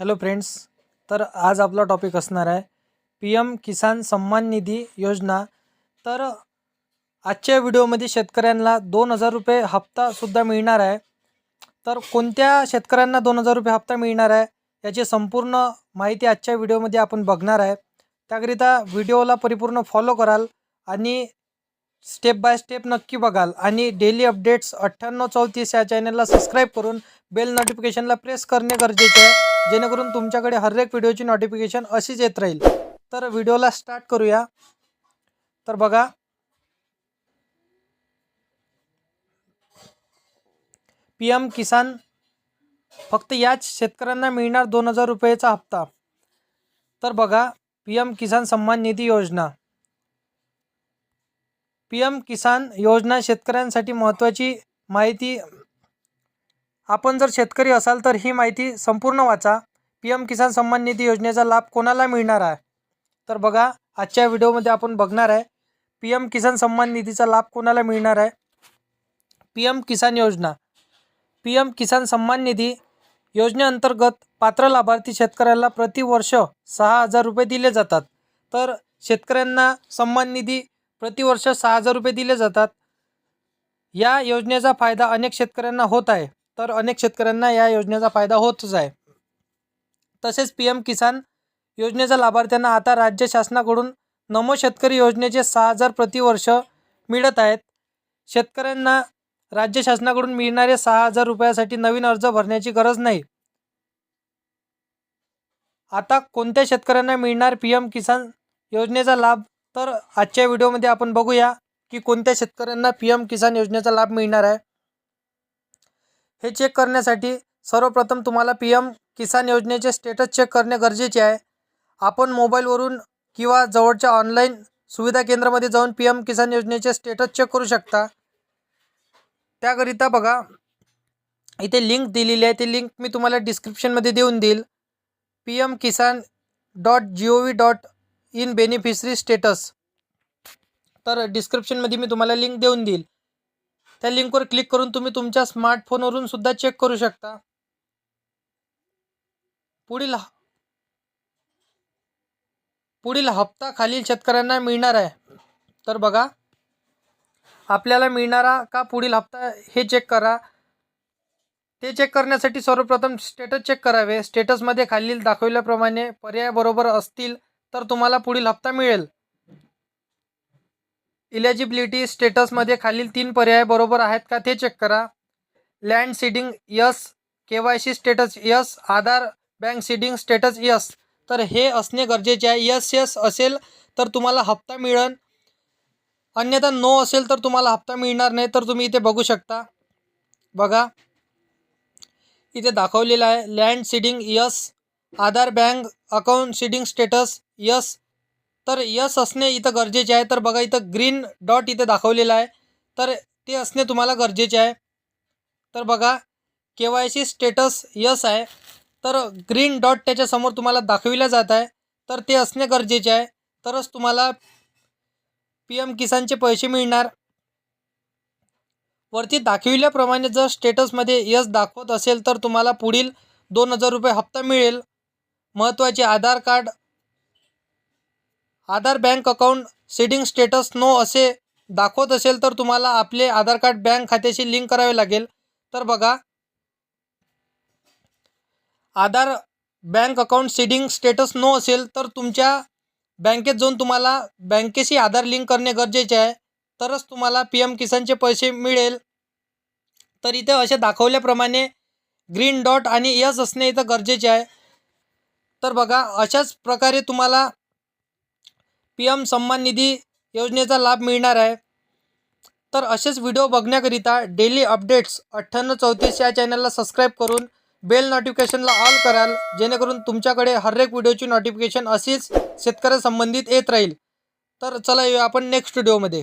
Hello friends तर आज आपला टॉपिक असणार आहे पी एम किसान सन्मान निधी योजना. तर आजच्या व्हिडिओमध्ये शेतकऱ्यांना दोन हजार रुपये हप्तासुद्धा मिळणार आहे. तर कोणत्या शेतकऱ्यांना दोन हजार रुपये हप्ता मिळणार आहे याची संपूर्ण माहिती आजच्या व्हिडिओमध्ये आपण बघणार आहे. त्याकरिता व्हिडिओला परिपूर्ण फॉलो कराल आणि स्टेप बाय स्टेप नक्की बघाल. आणि डेली अपडेट्स अठ्ठ्याण्णव चौतीस या चॅनलला सबस्क्राईब करून बेल नोटिफिकेशनला प्रेस करणे गरजेचे आहे. जेणेकरून तुमच्याकडे हर एक व्हिडिओची नोटिफिकेशन अशीच येत राहील. तर व्हिडिओला स्टार्ट करूया. तर बघा. पी एम किसान फक्त याच शेतकऱ्यांना मिळणार दोन हजार रुपयेचा हप्ता. तर बघा पी एम किसान सन्मान निधी योजना. पी एम किसान योजना शेतकऱ्यांसाठी महत्त्वाची माहिती. आपण जर शेतकरी असाल तर ही माहिती संपूर्ण वाचा. पी एम किसान सन्मान निधी योजनेचा लाभ कोणाला मिळणार आहे? तर बघा आजच्या व्हिडिओमध्ये आपण बघणार आहे पी एम किसान सन्मान निधीचा लाभ कोणाला मिळणार आहे? पी एम किसान योजना. पी एम किसान सन्मान निधी योजनेअंतर्गत पात्र लाभार्थी शेतकऱ्याला प्रतिवर्ष सहा हजार रुपये दिले जातात. तर शेतकऱ्यांना सन्मान निधी प्रतिवर्ष सहा हजार रुपये दिले जातात. या योजनेचा फायदा अनेक शेतकऱ्यांना होत आहे. तर अनेक शेतकऱ्यांना या योजनेचा फायदा होतच आहे. तसेच पी एम किसान योजनेच्या लाभार्थ्यांना आता राज्य शासनाकडून नमो शेतकरी योजनेचे सहा हजार प्रतिवर्ष मिळत आहेत. शेतकऱ्यांना राज्य शासनाकडून मिळणारे सहा हजार रुपयासाठी नवीन अर्ज भरण्याची गरज नाही. आता कोणत्या शेतकऱ्यांना मिळणार पी एम किसान योजनेचा लाभ? तर आजच्या व्हिडिओमध्ये आपण बघूया की कोणत्या शेतकऱ्यांना पी एम किसान योजनेचा लाभ मिळणार आहे. हे चेक करण्यासाठी सर्वप्रथम तुम्हाला पी एम किसान योजनेचे स्टेटस चेक करणे गरजेचे आहे. आपण मोबाईलवरून किंवा जवळच्या ऑनलाईन सुविधा केंद्रामध्ये जाऊन पी एम किसान योजनेचे स्टेटस चेक करू शकता. त्याकरिता बघा इथे लिंक दिलेली आहे. ती लिंक मी तुम्हाला डिस्क्रिप्शनमध्ये देऊन देईल. P M Kisan dot G O V dot in beneficiary status. तर डिस्क्रिप्शनमध्ये मी तुम्हाला लिंक देऊन देईल. त्या लिंकवर क्लिक करून तुम्ही तुमच्या स्मार्टफोनवरून सुद्धा चेक करू शकता. पुढील पुढील हप्ता खालील शेतकऱ्यांना मिळणार आहे. तर बघा आपल्याला मिळणारा का पुढील हप्ता हे चेक करा. ते चेक करण्यासाठी सर्वप्रथम स्टेटस चेक करावे. स्टेटसमध्ये खालील दाखवल्याप्रमाणे पर्याय बरोबर असतील तर तुम्हाला पुढील हप्ता मिळेल. इलेजिबिलिटी स्टेटसमध्ये खालील तीन पर्याय बरोबर आहेत का ते चेक करा. Land seeding yes K Y C status yes Aadhaar bank seeding status yes तर हे असणे गरजेचे आहे. यस यस असेल तर तुम्हाला हप्ता मिळेल. अन्यथा नो असेल तर तुम्हाला हप्ता मिळणार नाही. तर तुम्ही इथे बघू शकता. बघा. इथे दाखवलेलं आहे. Land seeding yes Aadhaar bank account seeding status yes. तर यस असणे इथं गरजेचे आहे. तर बघा इथं ग्रीन डॉट इथे दाखवलेलं आहे. तर ते असणे तुम्हाला गरजेचे आहे. तर बघा K Y C status yes आहे. तर ग्रीन डॉट त्याच्यासमोर तुम्हाला दाखविला जात आहे. तर ते असणे गरजेचे आहे. तरच तुम्हाला पी एम किसानचे पैसे मिळणार. वरती दाखविल्याप्रमाणे जर स्टेटसमध्ये यस दाखवत असेल तर तुम्हाला पुढील दोन हजार रुपये हप्ता मिळेल. महत्त्वाचे Aadhaar card Aadhaar bank account seeding status no असे दाखवत असेल तर तुम्हाला आपले आधार कार्ड बँक खात्याशी लिंक करावे लागेल. तर बघा Aadhaar bank account seeding status no असेल तर तुमच्या बँकेत जाऊन तुम्हाला बँकेशी आधार लिंक करणे गरजेचे आहे. तरच तुम्हाला पी एम किसानचे पैसे मिळेल. तर इथे असे दाखवल्याप्रमाणे ग्रीन डॉट आणि यस असणे इथं गरजेचे आहे. तर बघा अशाच प्रकारे तुम्हाला पी एम सन्मान निधी योजनेचा लाभ मिळणार आहे. तर असेच व्हिडिओ बघण्याकरिता डेली अपडेट्स अठ्ठ्याण्णव चौतीस या चॅनलला सबस्क्राईब करून बेल नोटिफिकेशनला ऑल कराल जेणेकरून तुमच्याकडे हर एक व्हिडिओची नोटिफिकेशन अशीच शेतकऱ्यासंबंधित येत राहील. तर चला येऊ आपण नेक्स्ट व्हिडिओमध्ये.